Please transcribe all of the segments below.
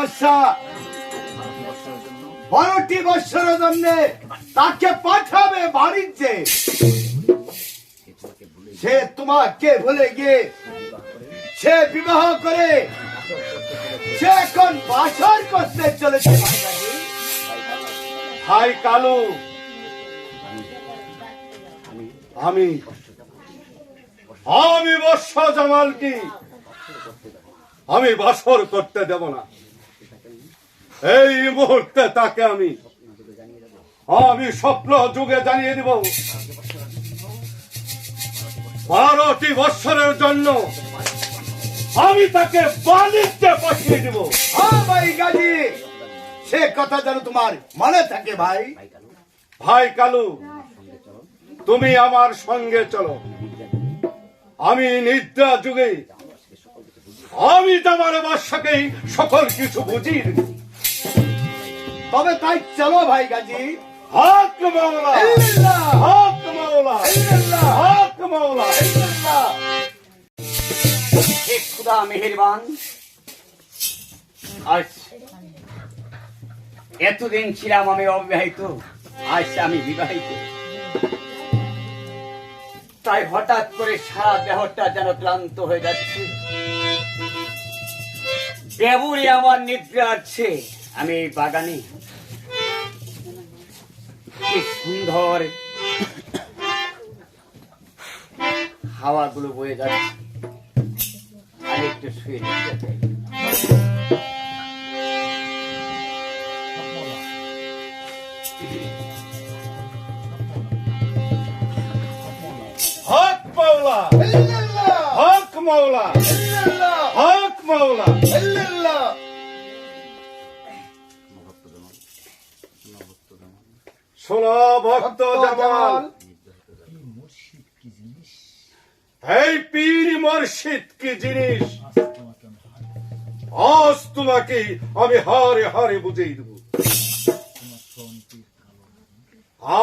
বাদশা বারোটি বৎসরের জন্য তাকে পাঠাবে বাড়িতে সে তোমাকে ভুলে গিয়ে সে বিবাহ করে সে এখন বাসর করতে চলেছে। ভাই কালু, আমি আমি বর্ষ জামালকে, আমি বাসর করতে দেব না। এই মুহূর্তে তাকে আমি আমি স্বপ্ন যুগে জানিয়ে দিব। বারোটি বৎসরের জন্য আমি তাকে বাণিজ্যে পাঠিয়ে দিব। হ্যাঁ ভাই গাজী। সে কথা যেন তোমার মনে থাকে ভাই। ভাই কালু তুমি আমার সঙ্গে চলো। আমি নিদ্রা যুগে আমি তোমার বাসাকেই সকল কিছু বুঝিয়ে দেব। তবে তাই চলো ভাই গাজী। হক মাওলা। হক মাওলা। হক মাওলা। খুদা মেহেরবান। আজ এতদিন ছিলাম আমি অবিবাহিত। আজ আমি বিবাহিত। তাই হঠাৎ করে সারা দেহটা যেন ক্লান্ত হয়ে যাচ্ছে। দেবুরে আমার নিদ্রা আছে আমি বাগানে। সুন্দর হাওয়াগুলো বয়ে যাচ্ছে। আর একটু শুয়ে যেতে চাই। হক মাওলা। হক মাওলা। হক মাওলা। শোনো ভক্ত জামাল। এই পীর মুর্শিদ কি জিনিস? আজ তোমাকে আমি হারে হারে বুঝিয়ে দেব।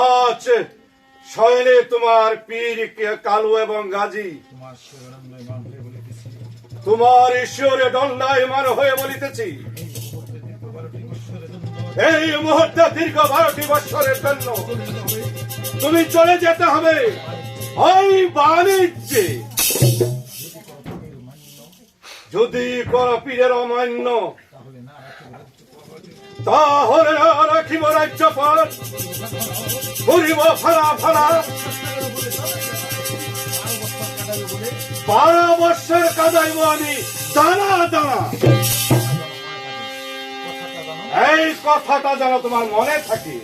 আজ শয়নে তোমার পীর কালু এবং গাজী। তোমার ঈশ্বরে দণ্ডায়মান হয়ে বলিতেছি। এই মুহূর্তে দীর্ঘ বারোটি বছরের জন্য তুমি চলে যেতে হবে ওই বাণিজ্যে। যদি কোন পীরের অমান্য, তাহলে রাখিব রাজ্যপাল, করিব ফালা ফালা। বারো বৎসর কাদাইব আমি, দানা দানা। এই কথাটা যেন তোমার মনে থাকে।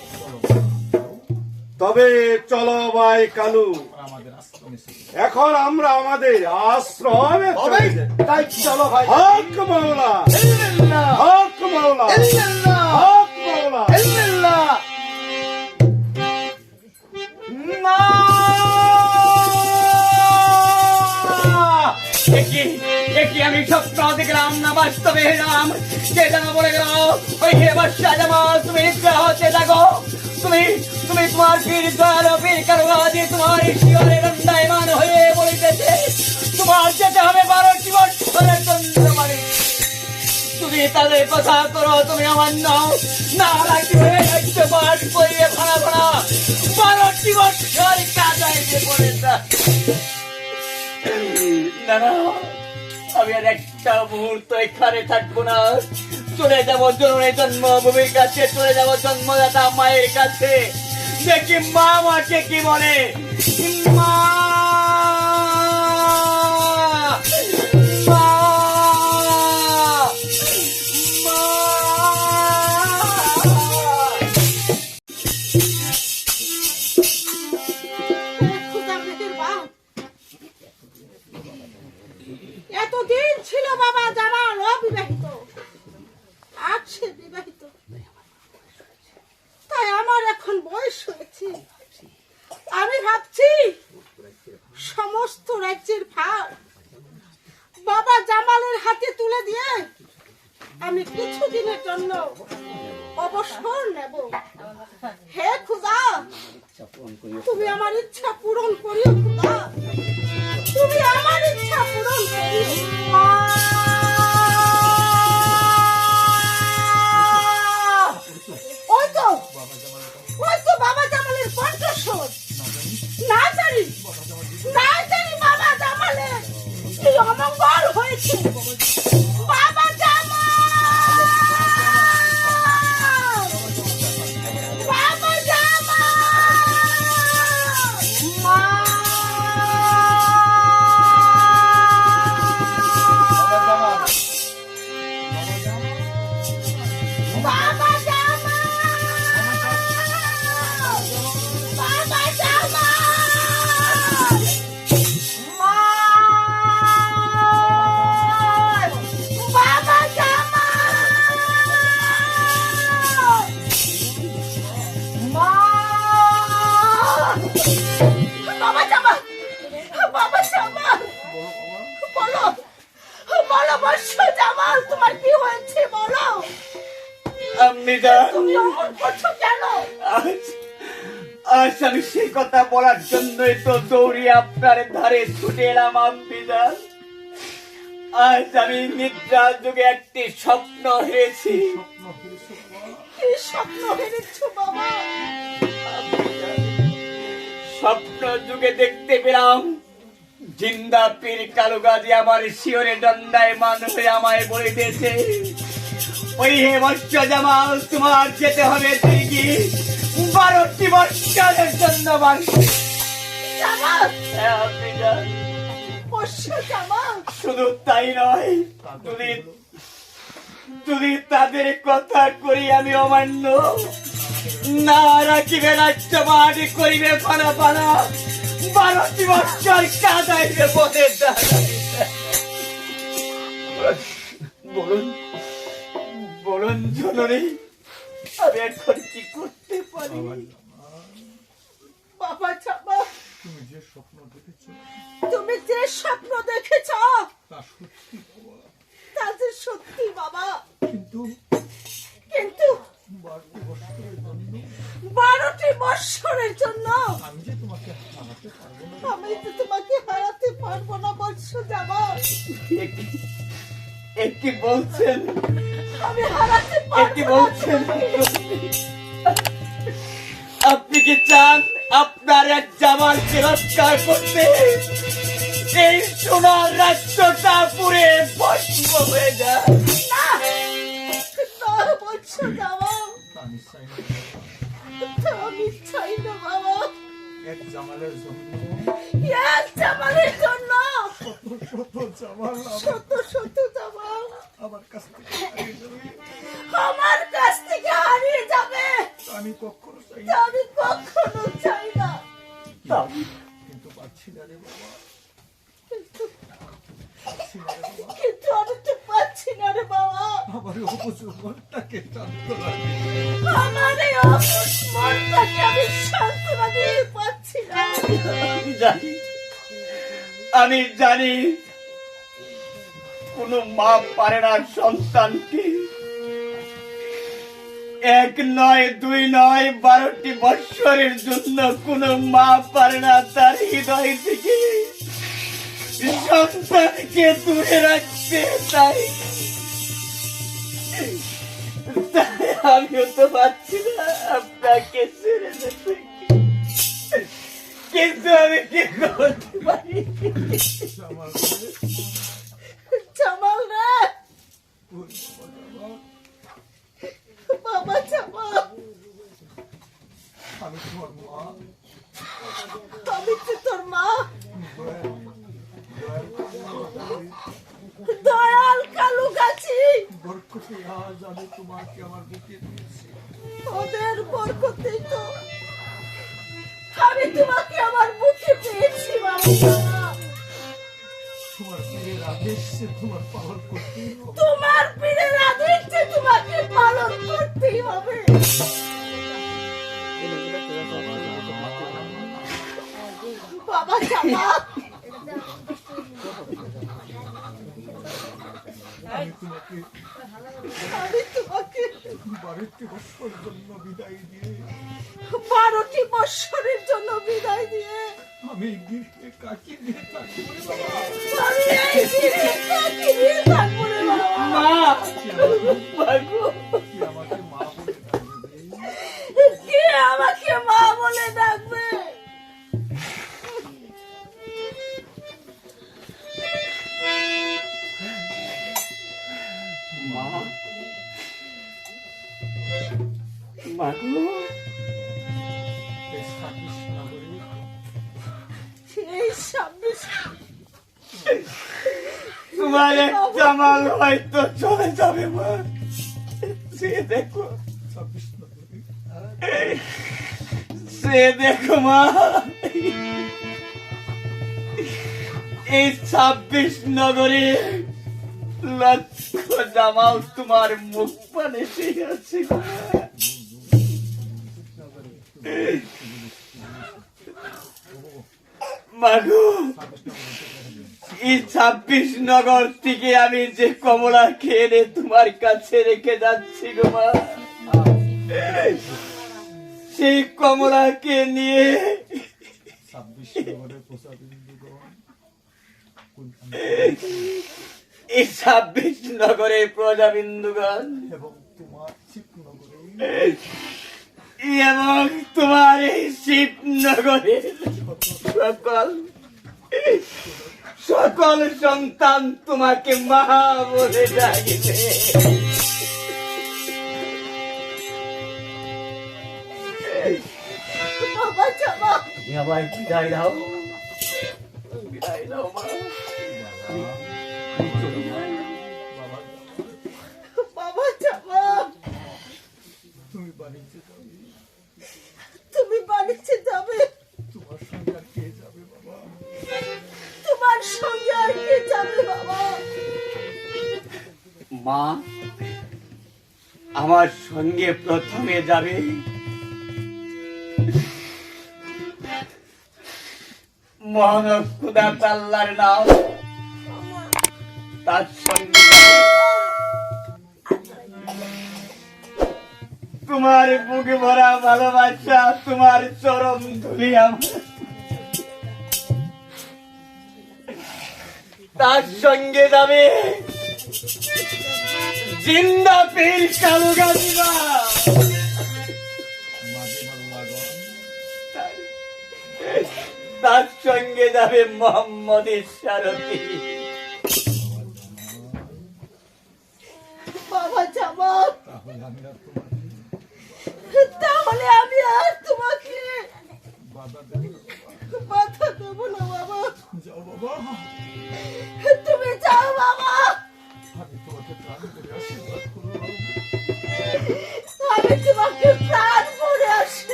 তবে চলো ভাই কালু। এখন আমরা আমাদের আশ্রমে। তাই চলো ভাই। হক মাওলা। হক মাওলা। হক মাওলা। আমি স্বপ্ন দেখলাম না বাস্তবে এলাম। কে যেন বলে গেল ওই হে বাদশা জামাল তুমি নিদ্রা হতে থাকো। তুমি তুমি তোমার পীর দ্বার পীর কারুবাজি তোমার ঈশ্বরে দণ্ডায়মান হয়ে বলিতেছে। তোমার যেতে হবে বারোটি বছরের চন্দ্রমানে তুমি তাদের কথা করো, তুমি আমার নাও। না লাগবে রাজ্য পাঠ করিয়ে ভাড়া ভাড়া। বারোটি বছর কাজাইতে পড়েছে। না না, আমি আর একটা মুহূর্ত এখানে থাকব না। চলে যাব জননী জন্মভূমির কাছে, চলে যাব জন্মদাতা মায়ের কাছে। দেখি মা মাকে কি বলে। মা হে খুদা তুমি আমার ইচ্ছা পূরণ করিও খুদা। তুমি আমার ইচ্ছা বাবা তো দৌড়িয়ে আপনার ধারে ছুটে এলাম আজ আমি নিদ্রা যুগে একটি স্বপ্ন হেরেছি। স্বপ্ন হেরেছ বাবা? স্বপ্ন যুগে দেখতে পেলাম জিন্দা পীর কালো গাজী আমার শিওরে দণ্ডায় মান হয়ে আমায় বলিতেছে ওই হে বর্ষ জামাল তোমার যেতে হবে দিল্লি বারোটি বর্ষের জন্য মানুষ শুধু তাই নয়, যদি যদি তাদের কথা করি আমি অমান্য। না রাখিবে রাজ্য মাটি করিবে ফানা ফানা বারোটি বছর কাদাইবে পথে বলুন বলুন জননী, আমি এখন কি করতে পারি? বাবা জামাল তুমি যে স্বপ্ন দেখেছ তুমি যে স্বপ্ন দেখেছ তা সত্যি বাবা। তা যে সত্যি বাবা। কিন্তু কিন্তু বাড়তি বছরের জন্য বারোটি বৎসরের জন্য আমি যে তোমাকে হারাতে পারব না। আমি তো তোমাকে হারাতে পারব না জামাল একটি- একটি বলছেন। আমি হারাতে একটি পারব না। বলছেন। আপনি কি চান? আপনার এক জামাল তিরস্কার করতে এই সোনার রাজ্যটা পুরে ভস্ম হয়ে যায়। আমি চাই না বাবা এক জামালের জন্য জামালের জন্য। শত শত জামাল। আমার- কাছ থেকে আমার কাছ থেকে হারিয়ে যাবে। আমি কখনো চাই না। আমি কখনো চাই না। কিন্তু পাচ্ছি না রে বাবা। কিন্তু না রে বাবা। কিন্তু আমি তো পাচ্ছি না রে বাবা। আমার উপজীবনটাকে টানতে লাগে আমার এই আমি দিয়ে পাচ্ছি না। আমি জানি। আমি জানি কোন মা পারে না সন্তানকে এক নয়, দুই নয়, বারোটি বৎসরের জন্য কোন মা পারে না তার হৃদয় থেকে। সন্তানকে দূরে রাখতে তাই আমিও তো পাচ্ছি না, আপনাকে ছেড়ে যেতে কিন্তু আমি কি করতে পারি রে ওই বাবা, জামাল আমি তোমার মা আমি তো তোর মা দয়া দয়া দয়াল কালু গাছি বরকতে আজ আমি তোমাকে আমার বুকে দিয়েছি ওদের বরকতেই তো আমি তোমাকে আমার বুকে পেয়েছি। তোমার পীরের আদেশ তোমার পালন করতে হবে। তোমার আদেশে তোমাকে পালন করতেই হবে। বাবা জামাল আমি তোমাকে আমি তোমাকে বাড়িতে বছর জন্য বিদায় দিয়ে বারোটি বৎসরের জন্য বিদায় দিয়ে আমি গৃহে কাকে থাকব বাবা? মা বলে আমাকে মাল হয়তো চলে যাবে মা সে দেখো সে দেখো মা এই ছাব্বিশ নগরে লক্ষ জামাও তোমার মুখ পানে আছে মাগো। এই ছাব্বিশ নগর থেকে আমি যে কমলা খেয়ে তোমার কাছে রেখে যাচ্ছি গো মা। সেই কমলাকে নিয়ে নগরে এই ছাব্বিশ নগরের প্রজাবিন্দুগণ এবং তোমার শিবনগরে এই শিবনগরের সকল সকল সন্তান তোমাকে মা বলে ডাকবে। আবার বিদায় দাও। বিদায় দাও মা। বাবা বাবা তুমি বাণিজ্যে যাবে। মা, আমার সঙ্গে প্রথমে যাবে। মহানব খুদা নাম। তার সঙ্গে তোমার বুক ভরা ভালোবাসা, তোমার চরম ধুলি আমার। তার সঙ্গে যাবে। জিন্দা পীর কালু গাজিবা তার সঙ্গে যাবে মোহাম্মদ সারথী বাবা জামা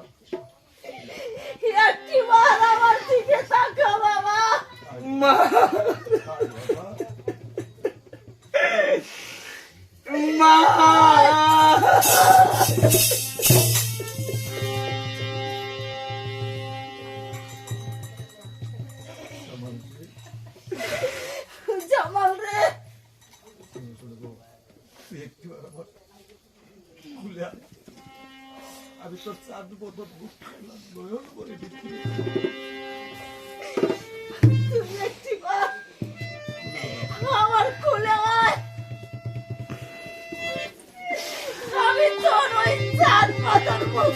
দিকে তাকা নয়ন করে আমার আমি তোর ওই চাঁদ পাতার মুখ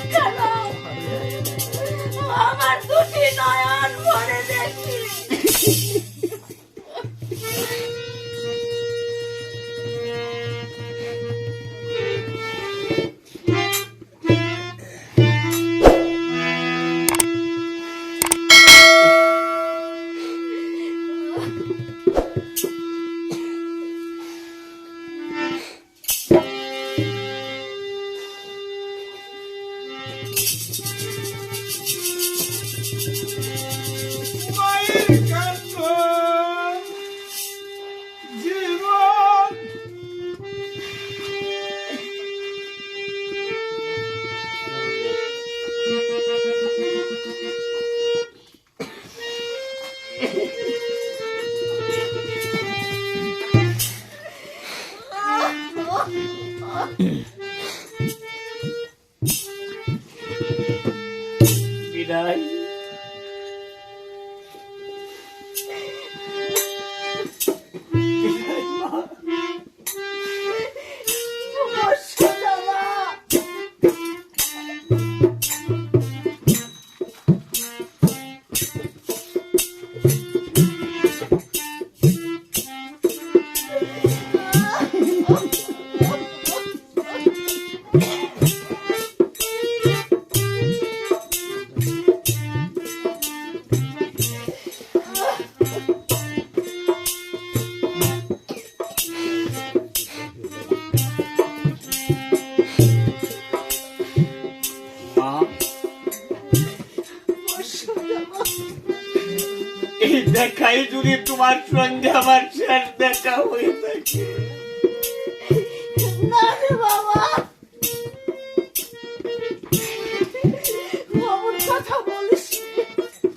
দেখাই যদি তোমার সঙ্গে আমার শেষ দেখা হয়ে থাকে।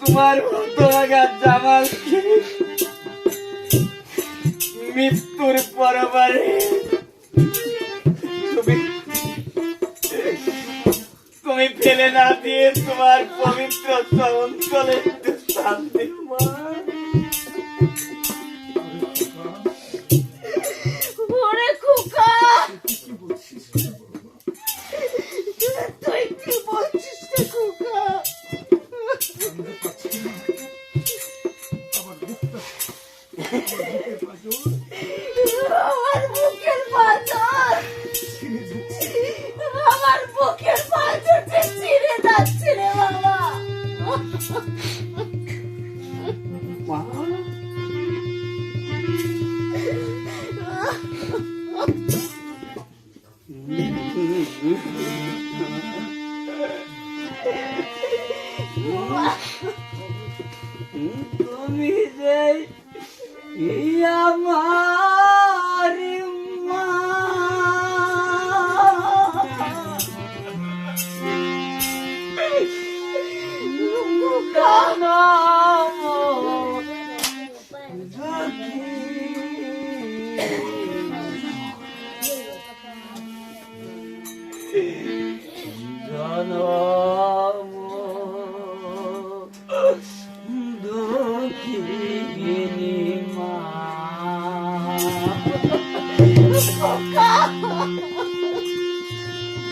তোমার মতো মৃত্যুর পরবারে তুমি ফেলে না দিয়ে তোমার পবিত্র অঞ্চলে শান্তি তুমি যে আমার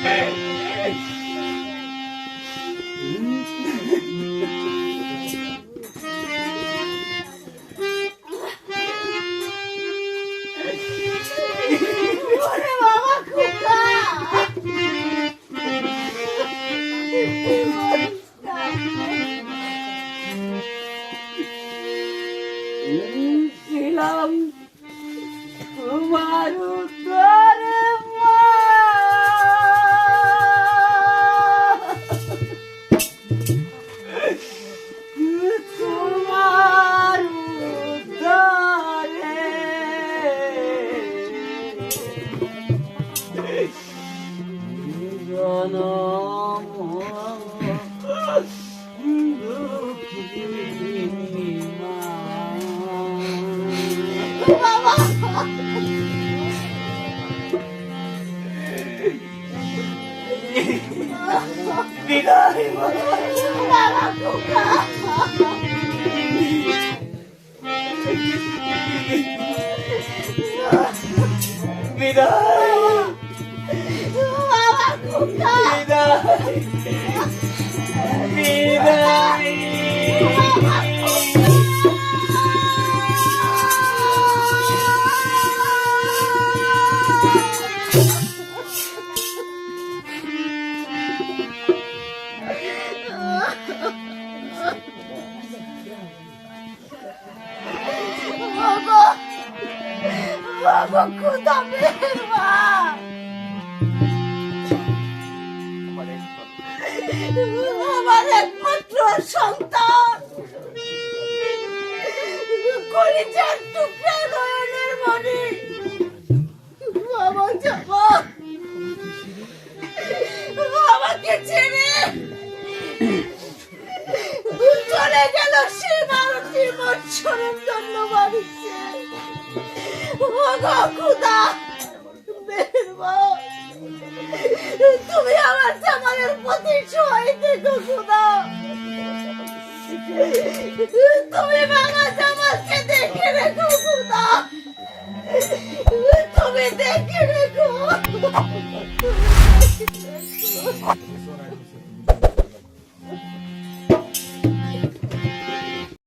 Hey! baby. গো খুদা তুমি আমার জামানের প্রতি সহায় দেখো খুদা তুমি বাবা